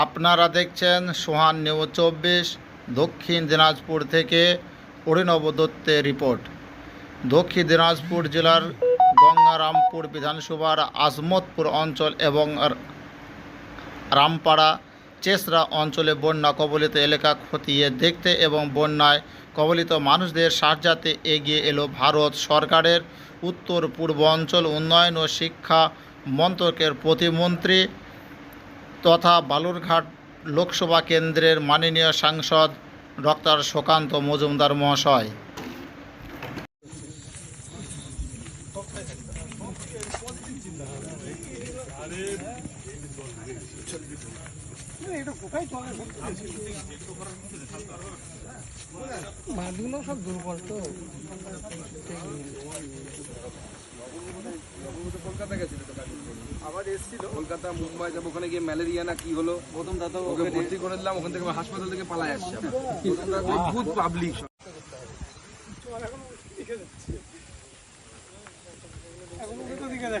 আপনারা দেখছেন সোহান নিউজ চব্বিশ, দক্ষিণ দিনাজপুর থেকে অরিনব দত্তের রিপোর্ট। দক্ষিণ দিনাজপুর জেলার গঙ্গারামপুর বিধানসভার আজমতপুর অঞ্চল এবং রামপাড়া চেসরা অঞ্চলে বন্যা কবলিত এলাকা খতিয়ে দেখতে এবং বন্যায় কবলিত মানুষদের সাহায্যাতে এগিয়ে এলো ভারত সরকারের উত্তর পূর্ব অঞ্চল উন্নয়ন ও শিক্ষা মন্ত্রকের প্রতিমন্ত্রী তথা বালুরঘাট লোকসভা কেন্দ্রের মাননীয় সাংসদ ডক্টর সুকান্ত মজুমদার মহাশয়। কলকাতা গেছিল তো কাজ করতে। আবার এসেছিল। কলকাতা মুম্বাই যাব ওখানে গিয়ে ম্যালেরিয়া না কি হলো প্রথম দাদা ওকে ভর্তি করে দিলাম ওখান থেকে হাসপাতাল থেকে পালায় আসছে। প্রথম দাদা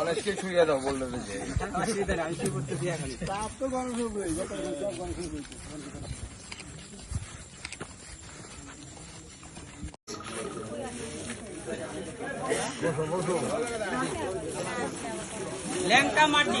অনেককে ছুঁয়ে দাও বলল যে ল্যাংটা মাটি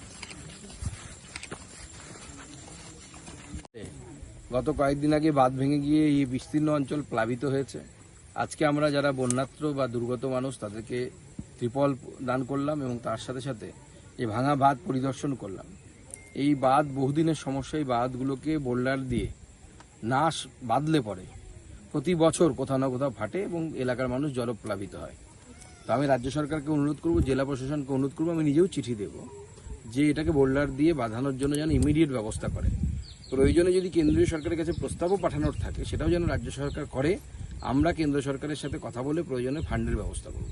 গত কয়েকদিন আগে বাঁধ ভেঙে গিয়ে এই বিস্তীর্ণ অঞ্চল প্লাবিত হয়েছে। আজকে আমরা যারা বন্যাত্র বা দুর্গত মানুষ, তাদেরকে ত্রিপল দান করলাম এবং তার সাথে সাথে এই ভাঙা বাঁধ পরিদর্শন করলাম। এই বাঁধ বহুদিনের সমস্যা, এই বাঁধগুলোকে বোল্ডার দিয়ে নাশ, বাঁধলে পরে প্রতি বছর কোথাও না কোথাও ফাটে এবং এলাকার মানুষ জলপ্লাবিত হয়। তো আমি রাজ্য সরকারকে অনুরোধ করব, জেলা প্রশাসনকে অনুরোধ করব, আমি নিজেও চিঠি দেব যে এটাকে বোল্ডার দিয়ে বাঁধানোর জন্য যেন ইমিডিয়েট ব্যবস্থা করে। প্রয়োজনে যদি কেন্দ্রীয় সরকারের কাছে প্রস্তাবও পাঠানোর থাকে, সেটাও যেন রাজ্য সরকার করে, আমরা কেন্দ্র সরকারের সাথে কথা বলে প্রয়োজনে ফান্ডের ব্যবস্থা করব।